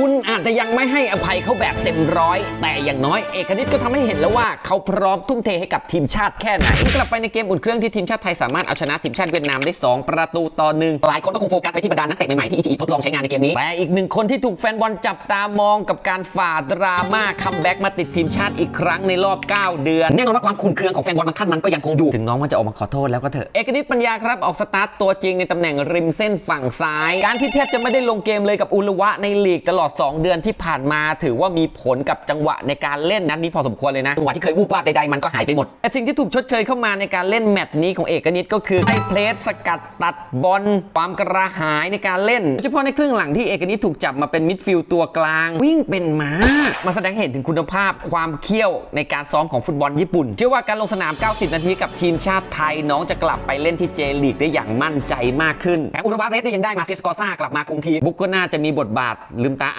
คุณอาจจะยังไม่ให้อภัยเขาแบบเต็มร้อย แต่อย่างน้อยเอกนิตก็ทำให้เห็นแล้วว่าเขาพร้อมทุ่มเทให้กับทีมชาติแค่ไหน กลับไปในเกมอุ่นเครื่องที่ทีมชาติไทยสามารถเอาชนะทีมชาติเวียดนามได้ 2 ประตูต่อหนึ่งหลายคนก็คงโฟกัสไปที่บรรดานักเตะใหม่ๆที่อิจิอิทดลองใช้งานในเกมนี้แต่อีกหนึ่งคนที่ถูกแฟนบอลจับตามองกับการฝ่าดราม่าคัมแบ็กมาติดทีมชาติอีกครั้งในรอบ 9 เดือนแน่นอนว่าความขุ่นเคืองของแฟนบอลบางท่านมันก็ยังคงอยู่ถึงน้องมันจะออกมาขอโทษแล้วก็เถอะเอกนิตปัญญาครับออกสตาร์ทตัวจริงในตำแหน่งริมเส้นฝั่งซ้าย การที่แทบจะไม่ได้ลงเกมเลยกับอุลวะในลีกตลอด2 เดือนที่ผ่านมาถือว่ามีผลกับจังหวะในการเล่นนัดนี้พอสมควรเลยนะจังหวะที่เคยวูบวาบใดๆมันก็หายไปหมดแต่สิ่งที่ถูกชดเชยเข้ามาในการเล่นแมตช์นี้ของเอกนิตก็คือไอ้เพลสสกัดตัดบอลความกระหายในการเล่นโดยเฉพาะในครึ่งหลังที่เอกนิตถูกจับมาเป็นมิดฟิลด์ตัวกลาง วิ่งเป็นม้ามาแสดงเห็นถึงคุณภาพความเขี้ยวในการซ้อมของฟุตบอลญี่ปุ่น เชื่อว่าการลงสนาม 90 นาทีกับทีมชาติไทยน้องจะกลับไปเล่นที่เจลีกได้อย่างมั่นใจมากขึ้นแถมอุรวาเรสเนี่ยยังได้มาเซสกอซ่ากลับมาคุมทีมบุกก็น่าจะมีบทบาทลืมตา